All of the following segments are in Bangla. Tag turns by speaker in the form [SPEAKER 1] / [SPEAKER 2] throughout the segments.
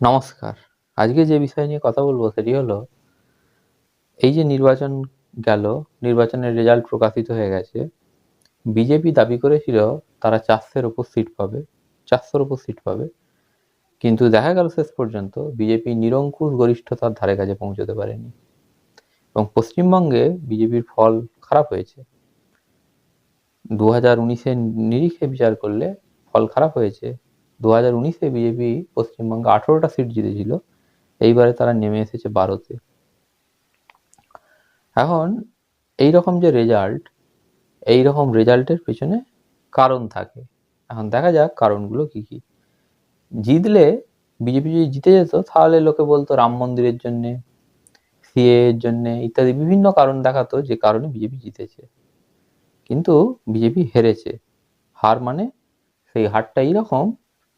[SPEAKER 1] নমস্কার। আজকে যে বিষয় নিয়ে কথা বলব সেটি হলো, এই যে নির্বাচন গেল, নির্বাচনের রেজাল্ট প্রকাশিত হয়ে গেছে, বিজেপি দাবি করেছিল তারা চারশোর ওপর সিট পাবে, চারশোর ওপর সিট পাবে। কিন্তু দেখা গেল শেষ পর্যন্ত বিজেপি নিরঙ্কুশ গরিষ্ঠতার ধারে কাছে পৌঁছতে পারেনি। এবং পশ্চিমবঙ্গে বিজেপির ফল খারাপ হয়েছে। দু হাজার উনিশের নিরিখে বিচার করলে ফল খারাপ হয়েছে। দু হাজার উনিশে বিজেপি পশ্চিমবঙ্গে আঠেরোটা সিট জিতেছিল। এইবারে তারা নেমে এসেছে বারোতে। এখন এই রকম যে রেজাল্ট এই রকম রেজাল্টের পেছনে কারণ থাকে। এখন দেখা যাক কারণগুলো কি কি। জিতলে বিজেপি যদি জিতে যেত, তাহলে লোকে বলতো রাম মন্দিরের জন্যে, সিএ এর জন্যে ইত্যাদি বিভিন্ন কারণ দেখাতো যে কারণে বিজেপি জিতেছে। কিন্তু বিজেপি হেরেছে। হার মানে সেই হারটা এইরকম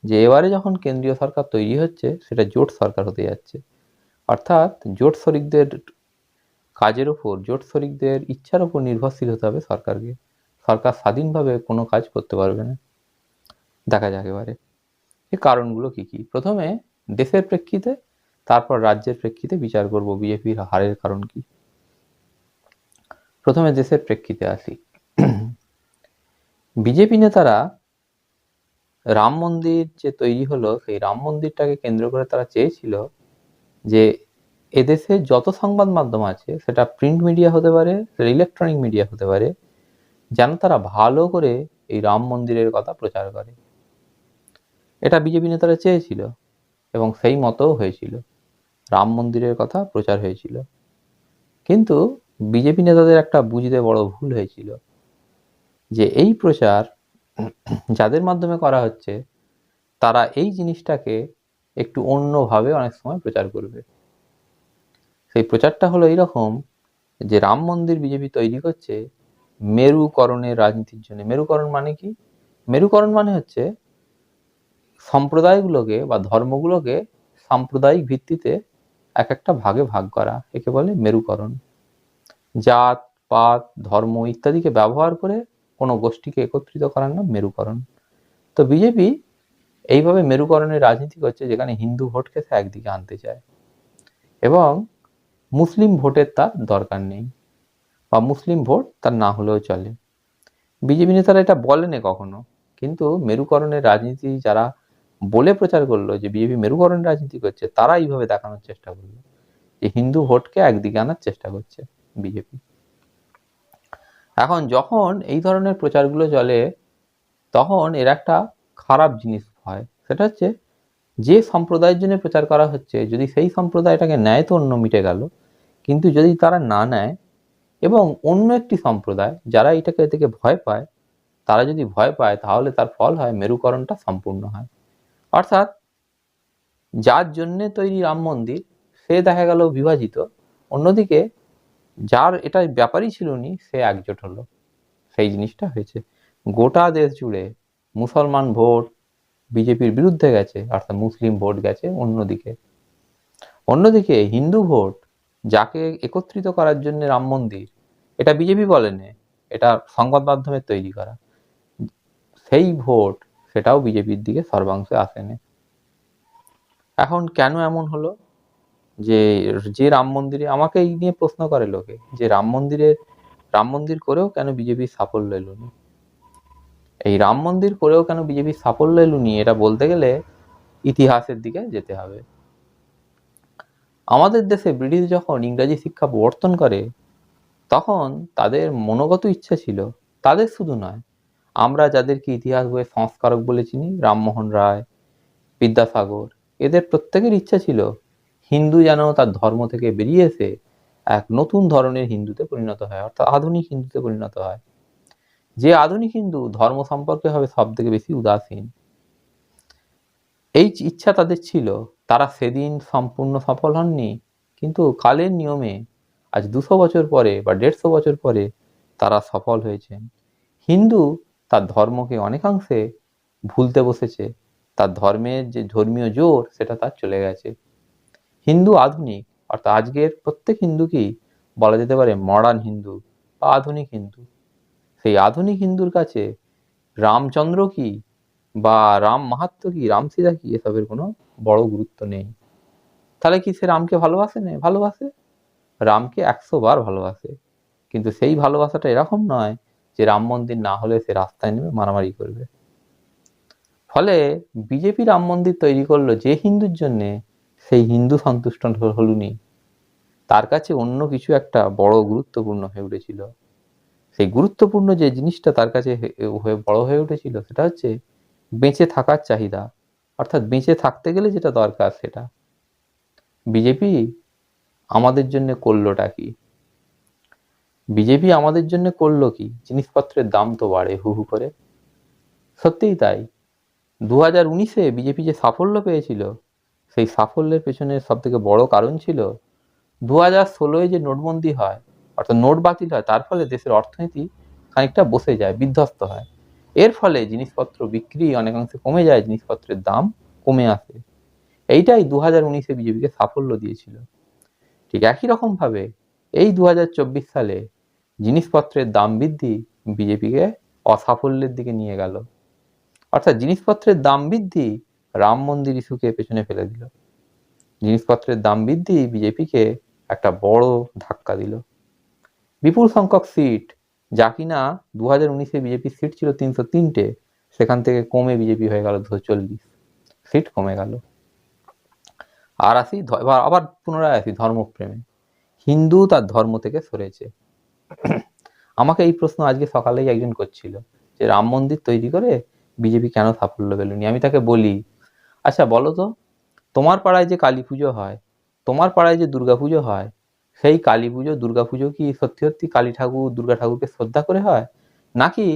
[SPEAKER 1] যে এবারে যখন কেন্দ্রীয় সরকার তৈরি হচ্ছে, সেটা জোট সরকার হতে যাচ্ছে। অর্থাৎ জোট শরিকদের কাজের ওপর জোট শরিকদের ইচ্ছার ওপর নির্ভরশীল হতে হবে সরকারকে। সরকার স্বাধীনভাবে কোনো কাজ করতে পারবে না। দেখা যাক এবারে। এ কারণগুলো কি কি? প্রথমে, দেশের প্রেক্ষিতে, তারপর রাজ্যের প্রেক্ষিতে বিচার করব বিজেপির হারের কারণ কি। প্রথমে দেশের প্রেক্ষিতে আসি। বিজেপি নেতারা রাম মন্দির যে তৈরি হলো, সেই রাম মন্দিরটাকে কেন্দ্র করে তারা চেয়েছিল যে এদেশে যত সংবাদ মাধ্যম আছে, সেটা প্রিন্ট মিডিয়া হতে পারে, সেটা ইলেকট্রনিক মিডিয়া হতে পারে, যেন তারা ভালো করে এই রাম মন্দিরের কথা প্রচার করে। এটা বিজেপি নেতারা চেয়েছিল এবং সেই মতো হয়েছিল। রাম মন্দিরের কথা প্রচার হয়েছিল। কিন্তু বিজেপি নেতাদের একটা বুঝতে বড় ভুল হয়েছিল যে এই প্রচার যাদের মাধ্যমে করা হচ্ছে, তারা এই জিনিসটাকে একটু অন্যভাবে অনেক সময় প্রচার করবে। সেই প্রচারটা হলো এইরকম যে রাম মন্দির বিজেপি তৈরি করছে মেরুকরণের রাজনীতির জন্য। মেরুকরণ মানে কি? মেরুকরণ মানে হচ্ছে সম্প্রদায়গুলোকে বা ধর্মগুলোকে সাম্প্রদায়িক ভিত্তিতে এক একটা ভাগে ভাগ করা, একে বলে মেরুকরণ। জাত, পাত, ধর্ম ইত্যাদিকে ব্যবহার করে কোনো গোষ্ঠীকে একত্রিত করার নাম মেরুকরণ। তো বিজেপি এইভাবে মেরুকরণের রাজনীতি করছে যেখানে হিন্দু ভোটকে সে একদিকে আনতে চায়। এবং মুসলিম ভোটের তার দরকার নেই বা মুসলিম ভোট তার না হলেও চলে। বিজেপি নেতারা এটা বলেনি কখনো, কিন্তু মেরুকরণের রাজনীতি যারা বলে প্রচার করল যে বিজেপি মেরুকরণের রাজনীতি করছে, তারা এইভাবে দেখানোর চেষ্টা করল যে হিন্দু ভোটকে একদিকে আনার চেষ্টা করছে বিজেপি। এখন যখন এই ধরনের প্রচারগুলো চলে, তখন এর একটা খারাপ জিনিস হয়। সেটা হচ্ছে, যে সম্প্রদায়ের জন্য প্রচার করা হচ্ছে, যদি সেই সম্প্রদায়টাকে নেয় তো অন্য মিটে গেল, কিন্তু যদি তারা না নেয়, এবং অন্য একটি সম্প্রদায় যারা এটাকে থেকে ভয় পায়, তারা যদি ভয় পায়, তাহলে তার ফল হয় মেরুকরণটা সম্পূর্ণ হয়। অর্থাৎ, যার জন্যে তৈরি রাম মন্দির, সে দেখা গেল বিভাজিত। অন্যদিকে যার এটা ব্যাপারই ছিল নি সে একজোট হলো। সেই জিনিসটা হয়েছে। গোটা দেশ জুড়ে মুসলমান ভোট বিজেপির বিরুদ্ধে গেছে, অর্থাৎ মুসলিম ভোট গেছে অন্যদিকে। অন্যদিকে হিন্দু ভোট যাকে একত্রিত করার জন্য রাম মন্দির, এটা বিজেপি বলেনি, এটা সংবাদ মাধ্যমে তৈরি করা। সেই ভোট সেটাও বিজেপির দিকে সর্বাংশে আসেনি। এখন কেন এমন হলো? যে যে রাম মন্দিরে আমাকে এই নিয়ে প্রশ্ন করে লোকে যে, রাম মন্দিরে, রাম মন্দির করেও কেন বিজেপির সাফল্য এলুনি? এই রাম মন্দির করেও কেন বিজেপির সাফল্য এলুনি? এটা বলতে গেলে ইতিহাসের দিকে যেতে হবে। আমাদের দেশে ব্রিটিশ যখন ইংরাজি শিক্ষা প্রবর্তন করে, তখন তাদের মনোগত ইচ্ছা ছিল, তাদের শুধু নয়, আমরা যাদেরকে ইতিহাস বইয়ে সংস্কারক বলে চিনি, রামমোহন রায়, বিদ্যাসাগর, এদের প্রত্যেকের ইচ্ছা ছিল হিন্দু যেন তার ধর্ম থেকে বেরিয়ে এসে এক নতুন ধরনের হিন্দুতে পরিণত হয়, অর্থাৎ আধুনিক হিন্দুতে পরিণত হয়। যে আধুনিক হিন্দু ধর্ম সম্পর্কে হবে সব থেকে বেশি উদাসীন। এই ইচ্ছা তাদের ছিল, তারা সেদিন সম্পূর্ণ সফল হননি, কিন্তু কালের নিয়মে আজ দুশো বছর পরে বা দেড়শো বছর পরে তারা সফল হয়েছেন। হিন্দু তার ধর্মকে অনেকাংশে ভুলতে বসেছে, তার ধর্মের যে ধর্মীয় জোর সেটা তার চলে গেছে। হিন্দু আধুনিক, অর্থাৎ আজকের প্রত্যেক হিন্দুকেই বলা যেতে পারে মডার্ন হিন্দু বা আধুনিক হিন্দু। সেই আধুনিক হিন্দুর কাছে রামচন্দ্র কি বা রাম মাহাত্ম কি, রাম সীতা কি, এসবের কোনো বড় গুরুত্ব নেই। তাহলে কি সে রামকে ভালোবাসে না, ভালোবাসে? রামকে একশো বার ভালোবাসে। কিন্তু সেই ভালোবাসাটা এরকম নয় যে রাম মন্দির না হলে সে রাস্তায় নেমে মারামারি করবে। ফলে বিজেপি রাম মন্দির তৈরি করল যে হিন্দুর জন্যে সেই হিন্দু সন্তুষ্ট হলুনি। তার কাছে অন্য কিছু একটা বড় গুরুত্বপূর্ণ হয়ে উঠেছিল। সেই গুরুত্বপূর্ণ যে জিনিসটা তার কাছে হয়ে বড় হয়ে উঠেছিল সেটা হচ্ছে বেঁচে থাকার চাহিদা। অর্থাৎ বেঁচে থাকতে গেলে যেটা দরকার সেটা। বিজেপি আমাদের জন্য করলোটা কি? বিজেপি আমাদের জন্য করল কি? জিনিসপত্রের দাম তো বাড়ে হু হু করে। সত্যিই তাই। দু হাজার উনিশে বিজেপি যে সাফল্য পেয়েছিল সেই সাফল্যের পেছনে সব থেকে বড় কারণ ছিল দু হাজার ষোলোয় যে নোটবন্দি হয়, অর্থাৎ নোট বাতিল হয়, তার ফলে দেশের অর্থনীতি খানিকটা বসে যায়, বিধ্বস্ত হয়। এর ফলে জিনিসপত্র বিক্রি অনেকাংশে কমে যায়, জিনিসপত্রের দাম কমে আসে। এইটাই দু হাজার উনিশে বিজেপিকে সাফল্য দিয়েছিল। ঠিক একই রকম ভাবে এই দু হাজার চব্বিশ সালে জিনিসপত্রের দাম বৃদ্ধি বিজেপিকে অসাফল্যের দিকে নিয়ে গেল। অর্থাৎ জিনিসপত্রের দাম বৃদ্ধি রাম মন্দির ইস্যুকে পেছনে ফেলে দিল। জিনিসপত্রের দাম বৃদ্ধি বিজেপিকে একটা বড় ধাক্কা দিল। বিপুল সংখ্যক সিট, যা কিনা দু হাজার উনিশে বিজেপির সিট ছিল তিনশো তিনটে, সেখান থেকে কমে বিজেপি হয়ে গেল দুশো চল্লিশ। সিট কমে গেল। আর আসি আবার পুনরায় আসি ধর্মপ্রেমে। হিন্দু তার ধর্ম থেকে সরেছে। আমাকে এই প্রশ্ন আজকে সকালেই একজন করছিল যে, রাম মন্দির তৈরি করে বিজেপি কেন সাফল্য পেলনি আমি তাকে বলি আচ্ছা বলো তো, তোমার পাড়ায় যে কালী পুজো হয়, তোমার পাড়ায় যে দুর্গা পুজো হয়, সেই কালী পুজো, দুর্গা পুজো কি সত্যি সত্যি কালী ঠাকুর, দুর্গা ঠাকুরকে শ্রদ্ধা করে হয়? নাকি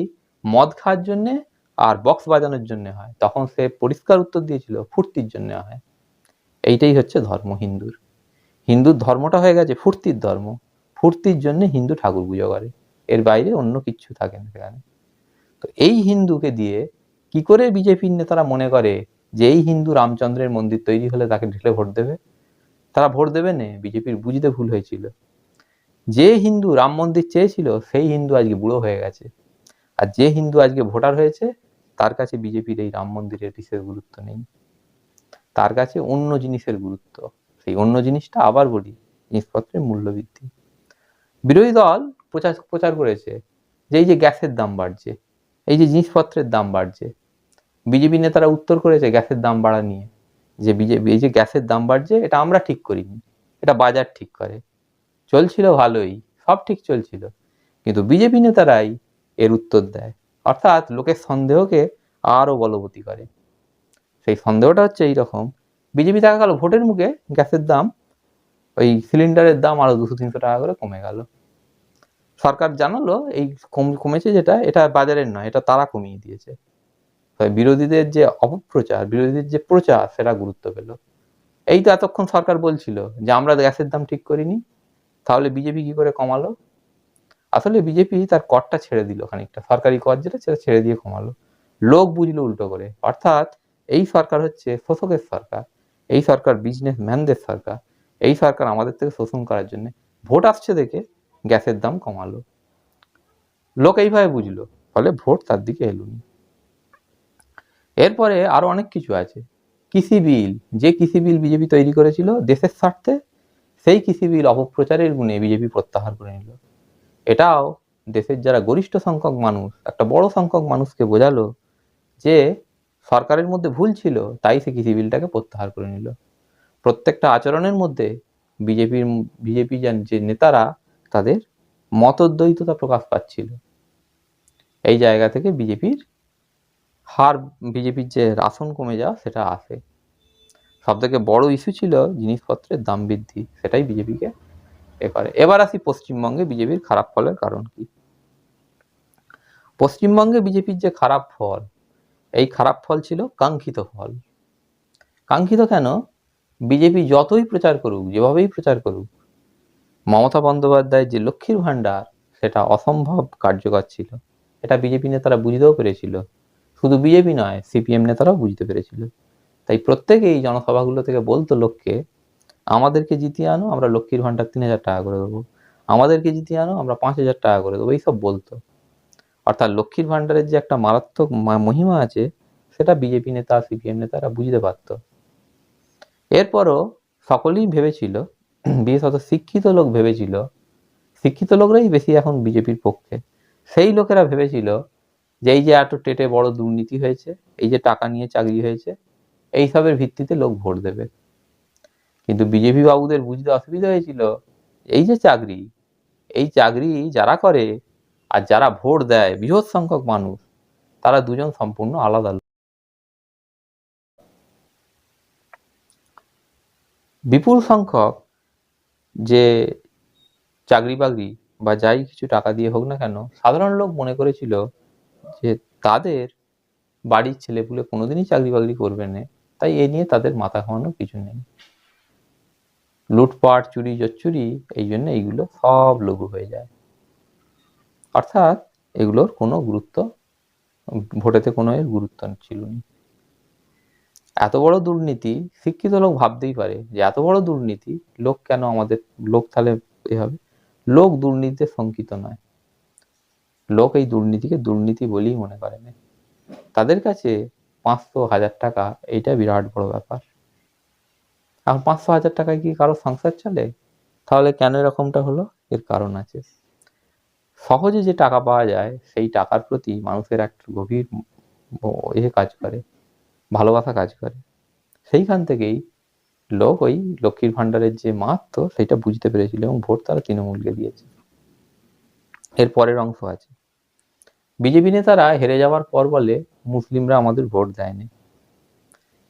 [SPEAKER 1] মদ খাওয়ার জন্যে আর বক্স বাজানোর জন্য হয়? তখন সে পরিষ্কার উত্তর দিয়েছিল, ফুর্তির জন্য হয়। এইটাই হচ্ছে ধর্ম হিন্দুর। হিন্দুর ধর্মটা হয়ে গেছে ফুর্তির ধর্ম। ফুর্তির জন্য হিন্দু ঠাকুর পুজো করে। এর বাইরে অন্য কিচ্ছু থাকে না সেখানে। তো এই হিন্দুকে দিয়ে কি করে বিজেপির নেতারা মনে করে যে এই হিন্দু রামচন্দ্রের মন্দির তৈরি হলে তাকে ঢেলে ভোট দেবে, তারা ভোট দেবে না, বিজেপির বুঝতে ভুল হয়েছিল। যে হিন্দু রাম মন্দির চেয়েছিল, সেই হিন্দু আজকে বুড়ো হয়ে গেছে। আর যে হিন্দু আজকে ভোটার হয়েছে, তার কাছে বিজেপির এই রাম মন্দিরের বিশেষ গুরুত্ব নেই। তার কাছে অন্য জিনিসের গুরুত্ব, সেই অন্য জিনিসটা আবার বলি, জিনিসপত্রের মূল্য বৃদ্ধি বিরোধী দল প্রচার প্রচার করেছে, যে এই যে গ্যাসের দাম বাড়ছে, এই যে জিনিসপত্রের দাম বাড়ছে বিজেপি নেতারা উত্তর করেছে গ্যাসের দাম বাড়া নিয়ে। যে বিজেপি এই যে গ্যাসের দাম বাড়ছে, এটা আমরা ঠিক করিনি। এটা বাজার ঠিক করে। চলছিল ভালোই, সব ঠিক চলছিল। কিন্তু বিজেপি নেতারাই এর উত্তর দেয়। অর্থাৎ লোকের সন্দেহকে আরও বলবতী করে। সেই সন্দেহটা হচ্ছে এইরকম। বিজেপি গেল ভোটের মুখে গ্যাসের দাম, ওই সিলিন্ডারের দাম আরও দুশো তিনশো টাকা করে কমে গেল। সরকার জানালো, এই কম- কমেছে যেটা, এটা বাজারের নয়, এটা তারা কমিয়ে দিয়েছে। তবে বিরোধীদের যে অপপ্রচার, বিরোধীদের যে প্রচার সেটা গুরুত্ব পেল। এই তো এতক্ষণ সরকার বলছিল যে আমরা গ্যাসের দাম ঠিক করিনি, তাহলে বিজেপি কি করে কমালো? আসলে বিজেপি তার করটা ছেড়ে দিল খানিকটা, সরকারি কর যেটা সেটা ছেড়ে দিয়ে কমালো। লোক বুঝলো উল্টো করে, অর্থাৎ এই সরকার হচ্ছে শোষকের সরকার, এই সরকার বিজনেস ম্যানদের সরকার, এই সরকার আমাদের থেকে শোষণ করার জন্য ভোট আসছে দেখে গ্যাসের দাম কমালো। লোক এইভাবে বুঝলো, ফলে ভোট তার দিকে এলুনি। এরপরে আরও অনেক কিছু আছে। কৃষি বিল, যে কৃষি বিল বিজেপি তৈরি করেছিল দেশের স্বার্থে, সেই কৃষি বিল অপপ্রচারের গুণে বিজেপি প্রত্যাহার করে নিল। এটাও দেশের যারা গরিষ্ঠ সংখ্যক মানুষ, একটা বড় সংখ্যক মানুষকে বোঝালো যে সরকারের মধ্যে ভুল ছিল, তাই সে কৃষি বিলটাকে প্রত্যাহার করে নিল। প্রত্যেকটা আচরণের মধ্যে বিজেপির, বিজেপি যে নেতারা, তাদের মতদ্বৈততা প্রকাশ পাচ্ছিল। এই জায়গা থেকে বিজেপির হার বিজেপির যে আসন কমে যাওয়া, সেটা আসে। সব থেকে বড় ইস্যু ছিল জিনিসপত্রের দাম বৃদ্ধি, সেটাই বিজেপিকে এ করে এবার আসি পশ্চিমবঙ্গে বিজেপির খারাপ ফলের কারণ কি? পশ্চিমবঙ্গে বিজেপির যে খারাপ ফল, এই খারাপ ফল ছিল কাঙ্ক্ষিত ফল। কাঙ্ক্ষিত কেন? বিজেপি যতই প্রচার করুক, যেভাবেই প্রচার করুক, মমতা বন্দ্যোপাধ্যায়ের যে লক্ষ্মীর ভাণ্ডার, সেটা অসম্ভব কার্যকর ছিল। এটা বিজেপি নেতারা বুঝতেও পেরেছিল। শুধু বিজেপি নয়, সিপিএম নেতারাও বুঝতে পেরেছিল। তাই প্রত্যেকেই জনসভাগুলো থেকে বলতো লোককে, আমাদেরকে জিতিয়ে আনো, আমরা লক্ষ্মীর ভাণ্ডার তিন হাজার টাকা করে দেবো। আমাদেরকে জিতিয়ে আনো, আমরা পাঁচ হাজার টাকা করে দেবো। এইসব বলতো। অর্থাৎ লক্ষ্মীর ভাণ্ডারের যে একটা মারাত্মক মহিমা আছে, সেটা বিজেপি নেতা, সিপিএম নেতারা বুঝতে পারত। এরপরও সকলেই ভেবেছিল বিশেষত শিক্ষিত লোক ভেবেছিল, শিক্ষিত লোকরাই বেশি এখন বিজেপির পক্ষে। সেই লোকেরা ভেবেছিল যে এই যে এত টেটে বড় দুর্নীতি হয়েছে, এই যে টাকা নিয়ে চাকরি হয়েছে এইসবের ভিত্তিতে লোক ভোট দেবে। কিন্তু বিজেপি বাবুদের বুঝতে অসুবিধা হয়েছিল, এই যে চাকরি, এই চাকরি যারা করে আর যারা ভোট দেয়, বৃহৎ সংখ্যক মানুষ, তারা দুজন সম্পূর্ণ আলাদা বিপুল সংখ্যক যে চাকরি বাকরি বা যাই কিছু টাকা দিয়ে হোক না কেন, সাধারণ লোক মনে করেছিল যে তাদের বাড়ির ছেলেপুলে কোনোদিনই চাকরি বাকরি করবে না, তাই এ নিয়ে তাদের মাথা খাওয়ানোর কিছু নেই। লুটপাট, চুরি জচ্চুরি এই জন্য এইগুলো সব লঘু হয়ে যায়। অর্থাৎ এগুলোর কোনো গুরুত্ব, ভোটেতে কোনো এর গুরুত্ব ছিল না। এত বড় দুর্নীতি শিক্ষিত লোক ভাবতেই পারে যে এত বড় দুর্নীতি, লোক কেন আমাদের, লোক তাহলে এ হবে? লোক দুর্নীতিতে শঙ্কিত নয়। লোক এই দুর্নীতিকে দুর্নীতি বলেই মনে করে না। তাদের কাছে পাঁচশো হাজার টাকা, এইটা বিরাট বড় ব্যাপার। এখন পাঁচশো হাজার টাকায় কি কারও সংসার চলে? তাহলে কেন এরকমটা হলো? এর কারণ আছে। সহজে যে টাকা পাওয়া যায়, সেই টাকার প্রতি মানুষের একটা গভীর এ কাজ করে, ভালোবাসা কাজ করে। সেইখান থেকেই লোক ওই লক্ষ্মীর ভাণ্ডারের যে মাত্র সেটা বুঝতে পেরেছিল এবং ভোট তারা তৃণমূলকে দিয়েছে। এর পরের অংশ আছে। বিজেপি নেতারা হেরে যাওয়ার পর বলে মুসলিমরা আমাদের ভোট দেয়নি।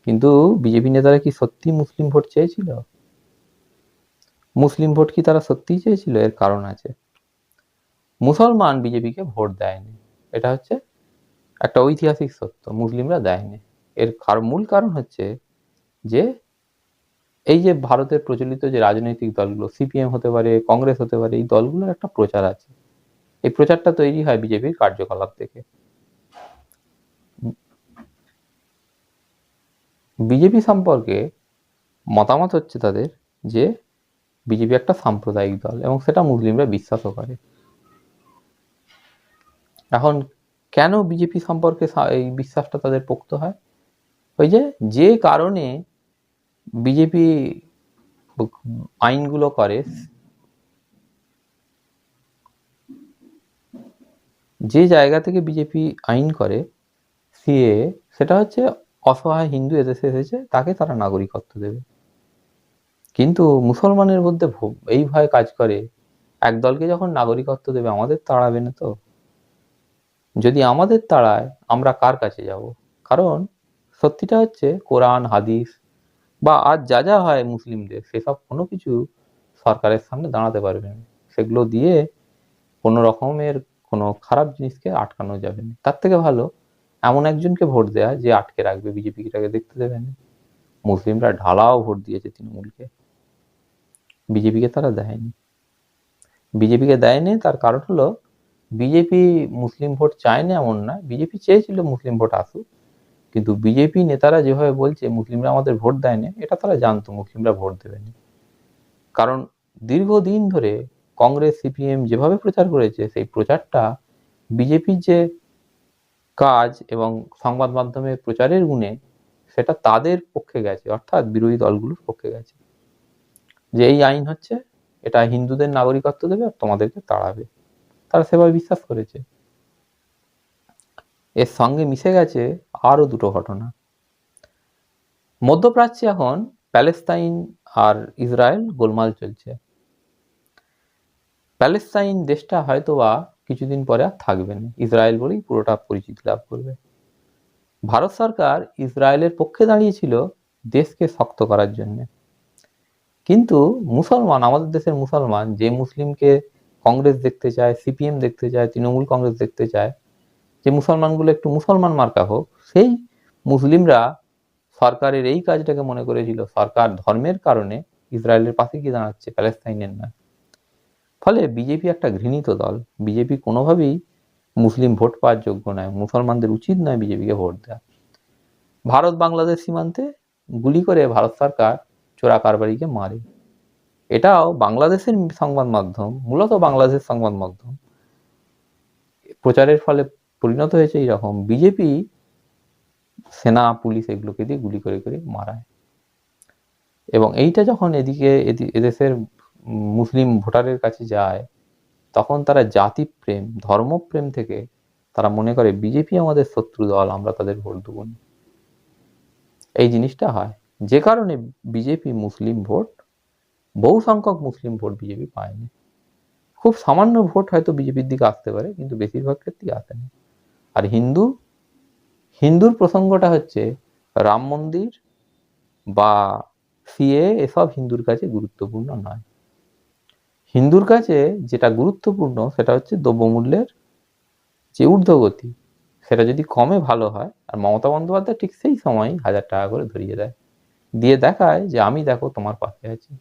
[SPEAKER 1] কিন্তু বিজেপি নেতারা কি সত্যি মুসলিম ভোট চেয়েছিল? মুসলিম ভোট কি তারা সত্যিই চেয়েছিল? এর কারণ আছে। মুসলমান বিজেপিকে ভোট দেয়নি। এটা হচ্ছে একটা ঐতিহাসিক সত্য, মুসলিমরা দেয়নি। এর মূল কারণ হচ্ছে যে এই যে ভারতের প্রচলিত যে রাজনৈতিক দলগুলো, সিপিএম হতে পারে, কংগ্রেস হতে পারে, এই দলগুলোর একটা প্রচার আছে। এই প্রচারটা তৈরি হয় বিজেপির কার্যকলাপ থেকে। বিজেপি সম্পর্কে মতামত হচ্ছে তাদের যে বিজেপি একটা সাম্প্রদায়িক দল এবং সেটা মুসলিমরা বিশ্বাসও করে। এখন কেন বিজেপি সম্পর্কে এই বিশ্বাসটা তাদের পোক্ত হয়? ওই যে যে কারণে বিজেপি আইনগুলো করে যে জায়গা থেকে বিজেপি আইন করে, সিএ, সেটা হচ্ছে অসহায় হিন্দু এদেশে এসেছে, তাকে তারা নাগরিকত্ব দেবে। কিন্তু মুসলমানের মধ্যে এই ভয় কাজ করে এক দলকে যখন নাগরিকত্ব দেবে, আমাদের তাড়াবে না তো? যদি আমাদের তাড়ায়, আমরা কার কাছে যাব? কারণ সত্যিটা হচ্ছে, কোরআন, হাদিস, বা আজ যা যা হয় মুসলিমদের, সেসব কোনো কিছু সরকারের সামনে দাঁড়াতে পারবে না। সেগুলো দিয়ে কোনো রকমের কোনো খারাপ জিনিসকে আটকানো যাবে না। তার থেকে ভালো, এমন একজনকে ভোট দেয়া যে আটকে রাখবে, বিজেপিটাকে দেখতে দেবে না। মুসলিমরা ঢালাও ভোট দিয়েছে তৃণমূলকে। বিজেপিকে তারা দেয়নি। বিজেপিকে দেয়নি, তার কারণ হলো বিজেপি মুসলিম ভোট চায় না এমন না। বিজেপি চেয়েছিল মুসলিম ভোট আসুক, কিন্তু বিজেপি নেতারা যেভাবে বলছে মুসলিমরা আমাদের ভোট দেয় না এটা তারা জানতো, মুসলিমরা ভোট দেবে না কারণ দীর্ঘদিন ধরে কংগ্রেস, সিপিএম যেভাবে প্রচার করেছে, সেই প্রচারটা বিজেপির যে কাজ এবং সংবাদ মাধ্যমে প্রচারের গুণে সেটা তাদের পক্ষে গেছে, অর্থাৎ বিরোধী দলগুলোর পক্ষে গেছে। যে এই আইন হচ্ছে, এটা হিন্দুদের নাগরিকত্ব দেবে আর তোমাদেরকে তাড়াবে। তারা সেভাবে বিশ্বাস করেছে। এর সঙ্গে মিশে গেছে আরও দুটো ঘটনা। মধ্যপ্রাচ্যে এখন প্যালেস্তাইন আর ইসরায়েল গোলমাল চলছে। প্যালেস্তাইন দেশটা হয়তোবা কিছুদিন পরে আর থাকবে না। ইসরায়েল বলেই পুরোটা পরিচিতি লাভ করবে। ভারত সরকার ইসরায়েলের পক্ষে দাঁড়িয়েছিল দেশকে শক্ত করার জন্য। কিন্তু মুসলমান, আমাদের দেশের মুসলমান, যে মুসলিমকে কংগ্রেস দেখতে চায়, সিপিএম দেখতে চায়, তৃণমূল কংগ্রেস দেখতে চায়, যে মুসলমানগুলো একটু মুসলমান মার্কা হোক, সেই মুসলিমরা সরকারের এই কাজটাকে মনে করেছিল, সরকার ধর্মের কারণে ইসরায়েলের পাশে গিয়ে দাঁড়াচ্ছে, প্যালেস্তাইনের না ফলে বিজেপি একটা ঘৃণিত দল। বিজেপি কোনোভাবেই মুসলিম ভোট পাওয়ার যোগ্য নয়। মুসলমানদের উচিত নয় বিজেপিকে ভোট দেওয়া। ভারত বাংলাদেশ সীমান্তে গুলি করে ভারত সরকার চোরা কারবারিকে মারে। এটাও বাংলাদেশের সংবাদ মাধ্যম, মূলত বাংলাদেশের সংবাদ মাধ্যম। প্রচারের ফলে পরিণত হয়েছে এইরকম। বিজেপি সেনা, পুলিশ এগুলোকে দিয়ে গুলি করে করে মারায়। এবং এইটা যখন এদিকে, এদি- এদেশের মুসলিম ভোটারের কাছে যায়, তখন তারা জাতিপ্রেম, ধর্মপ্রেম থেকে তারা মনে করে, বিজেপি আমাদের শত্রু দল, আমরা তাদের ভোট দেবো না। এই জিনিসটা হয়। যে কারণে বিজেপি মুসলিম ভোট, বহু সংখ্যক মুসলিম ভোট বিজেপি পায়নি। খুব সামান্য ভোট হয়তো বিজেপির দিকে আসতে পারে, কিন্তু বেশিরভাগ ক্ষেত্রেই আসেনি। আর হিন্দু, হিন্দুর প্রসঙ্গটা হচ্ছে, রাম মন্দির বা সিএ এসব হিন্দুর কাছে গুরুত্বপূর্ণ নয়। হিন্দুর কাছে যেটা গুরুত্বপূর্ণ, সেটা হচ্ছে দ্রব্যমূল্যের যে ঊর্ধ্বগতি, সেটা যদি কমে ভালো হয়, আর মমতা বন্দ্যোপাধ্যায় ঠিক সেই সময় হাজার টাকা করে ধরিয়ে দেয়। দিয়ে দেখায় যে, আমি দেখো তোমার পাশে আছি।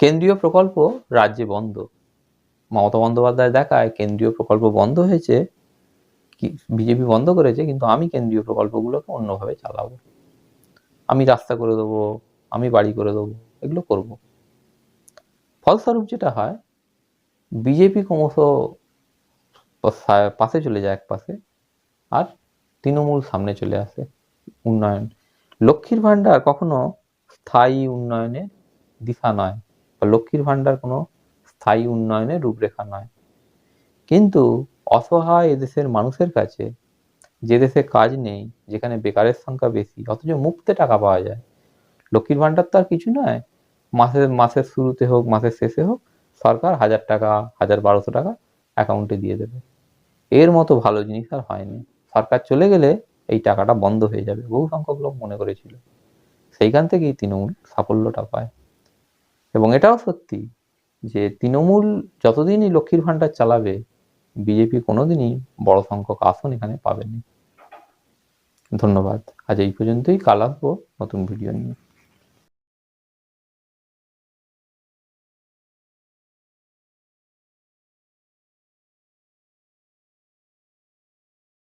[SPEAKER 1] কেন্দ্রীয় প্রকল্প রাজ্যে বন্ধ। মমতা বন্দ্যোপাধ্যায় দেখায়, কেন্দ্রীয় প্রকল্প বন্ধ হয়েছে। বিজেপি বন্ধ করেছে, কিন্তু আমি কেন্দ্রীয় প্রকল্পগুলোকে অন্যভাবে চালাবো। আমি রাস্তা করে দেবো, আমি বাড়ি করে দেবো, এগুলো করব। ফলস্বরূপ যেটা হয়, বিজেপি ক্রমশ পাশে চলে যায় এক পাশে, আর তৃণমূল সামনে চলে আসে উন্নয়ন। লক্ষ্মীর ভাণ্ডার কখনো স্থায়ী উন্নয়নের দিশা নয়, বা লক্ষ্মীর ভাণ্ডার কোনো স্থায়ী উন্নয়নের রূপরেখা নয়। কিন্তু অসহায় এদেশের মানুষের কাছে যে দেশে কাজ নেই, যেখানে বেকারের সংখ্যা বেশি, অথচ মুক্তে টাকা পাওয়া যায়, লক্ষ্মীর ভাণ্ডার তো আর কিছু নয় মাসের মাসের শুরুতে হোক, মাসের শেষে হোক, সরকার হাজার টাকা, হাজার বারোশো টাকা অ্যাকাউন্টে দিয়ে দেবে। এর মতো ভালো জিনিস আর হয়নি। সরকার চলে গেলে এই টাকাটা বন্ধ হয়ে যাবে, বহু সংখ্যক লোক মনে করেছিল। সেইখান থেকেই তৃণমূল সাফল্যটা পায়। এবং এটাও সত্যি যে তৃণমূল যতদিনই লক্ষ্মীর ভাণ্ডার চালাবে, বিজেপি কোনোদিনই বড় সংখ্যক আসন এখানে পাবেনি। ধন্যবাদ। আজ এই পর্যন্তই। কাল আসব নতুন ভিডিও নিয়ে।